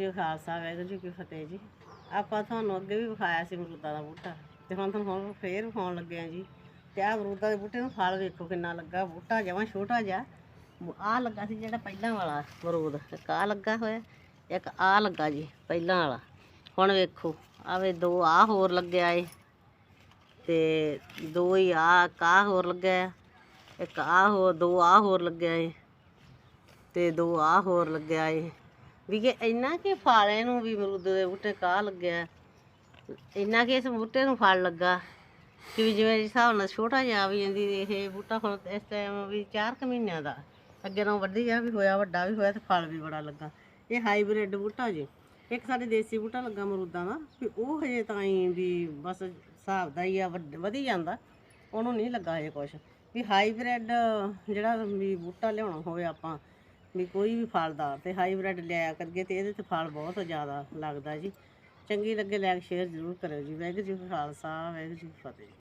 ਜੀ ਖਾਲਸਾ ਵਾਹਿਗੁਰੂ ਜੀ ਕੀ ਫਤਿਹ ਜੀ। ਆਪਾਂ ਤੁਹਾਨੂੰ ਅੱਗੇ ਵੀ ਵਿਖਾਇਆ ਸੀ ਅਮਰੂਦਾਂ ਦਾ ਬੂਟਾ। ਤੇ ਹੁਣ ਤੁਹਾਨੂੰ ਹੁਣ ਫੇਰ ਵਿਖਾਉਣ ਲੱਗੇ ਆ ਜੀ। ਤੇ ਆਹ ਅਮਰੂਦਾਂ ਦੇ ਬੂਟੇ ਨੂੰ ਫਲ ਵੇਖੋ ਕਿੰਨਾ ਲੱਗਾ। ਬੂਟਾ ਜਮਾਂ ਛੋਟਾ ਜਿਹਾ। ਆਹ ਲੱਗਾ ਸੀ ਜਿਹੜਾ ਪਹਿਲਾਂ ਵਾਲਾ ਅਮਰੂਦ। ਇੱਕ ਆਹ ਲੱਗਾ ਹੋਇਆ, ਇੱਕ ਆਹ ਲੱਗਾ ਜੀ ਪਹਿਲਾਂ ਵਾਲਾ। ਹੁਣ ਵੇਖੋ ਆਵੇ ਦੋ ਆਹ ਹੋਰ ਲੱਗਿਆ ਏ। ਤੇ ਦੋ ਹੀ ਆ ਕਾ ਹੋਰ ਲੱਗਿਆ ਆ। ਇੱਕ ਆਹ ਹੋਰ, ਦੋ ਆਹ ਹੋਰ ਲੱਗਿਆ ਏ। ਤੇ ਦੋ ਆਹ ਹੋਰ ਲੱਗਿਆ ਏ। ਵੀ ਕਿ ਇੰਨਾ ਕਿ ਫਾਲੇ ਨੂੰ ਵੀ ਅਮਰੂਦ ਦੇ ਬੂਟੇ ਕਾਹ ਲੱਗਿਆ। ਇੰਨਾ ਕਿ ਇਸ ਬੂਟੇ ਨੂੰ ਫਲ ਲੱਗਾ ਕਿ ਵੀ ਜਿਵੇਂ ਹਿਸਾਬ ਨਾਲ ਛੋਟਾ ਜਿਹਾ ਵੀ ਜਾਂਦੀ ਇਹ ਬੂਟਾ ਹੁਣ ਇਸ ਟਾਈਮ ਵੀ 4 ਕੁ ਮਹੀਨਿਆਂ ਦਾ ਅੱਗੇ ਨਾਲੋਂ ਵੱਡੀ ਜਿਹਾ ਵੀ ਹੋਇਆ, ਵੱਡਾ ਵੀ ਹੋਇਆ ਤੇ ਫਲ ਵੀ ਬੜਾ ਲੱਗਾ। ਇਹ ਹਾਈਬ੍ਰਿਡ ਬੂਟਾ ਜੀ। ਇੱਕ ਸਾਡੇ ਦੇਸੀ ਬੂਟਾ ਲੱਗਾ ਮਰੂਦਾਂ ਦਾ, ਵੀ ਉਹ ਹਜੇ ਤਾਂ ਹੀ ਵੀ ਬਸ ਹਿਸਾਬ ਦਾ ਹੀ ਆ, ਵੱਡ- ਵਧੀ ਜਾਂਦਾ। ਉਹਨੂੰ ਨਹੀਂ ਲੱਗਾ ਹਜੇ ਕੁਛ। ਵੀ ਹਾਈਬ੍ਰਿਡ ਜਿਹੜਾ ਵੀ ਬੂਟਾ ਲਿਆਉਣਾ ਹੋਵੇ ਆਪਾਂ ਵੀ ਕੋਈ ਵੀ ਫਲਦਾਰ ਤੇ ਹਾਈਬ੍ਰਿਡ ਲਿਆ ਕਰਕੇ ਤੇ ਇਹਦੇ ਤੇ ਫਲ ਬਹੁਤ ਜ਼ਿਆਦਾ ਲੱਗਦਾ ਜੀ। ਚੰਗੀ ਲੱਗੇ ਲਾਇਕ ਸ਼ੇਅਰ ਜ਼ਰੂਰ ਕਰਿਓ ਜੀ। ਵਾਹਿਗੁਰੂ ਜੀ ਕਾ ਖਾਲਸਾ, ਵਾਹਿਗੁਰੂ ਜੀ ਕੀ ਫਤਿਹ।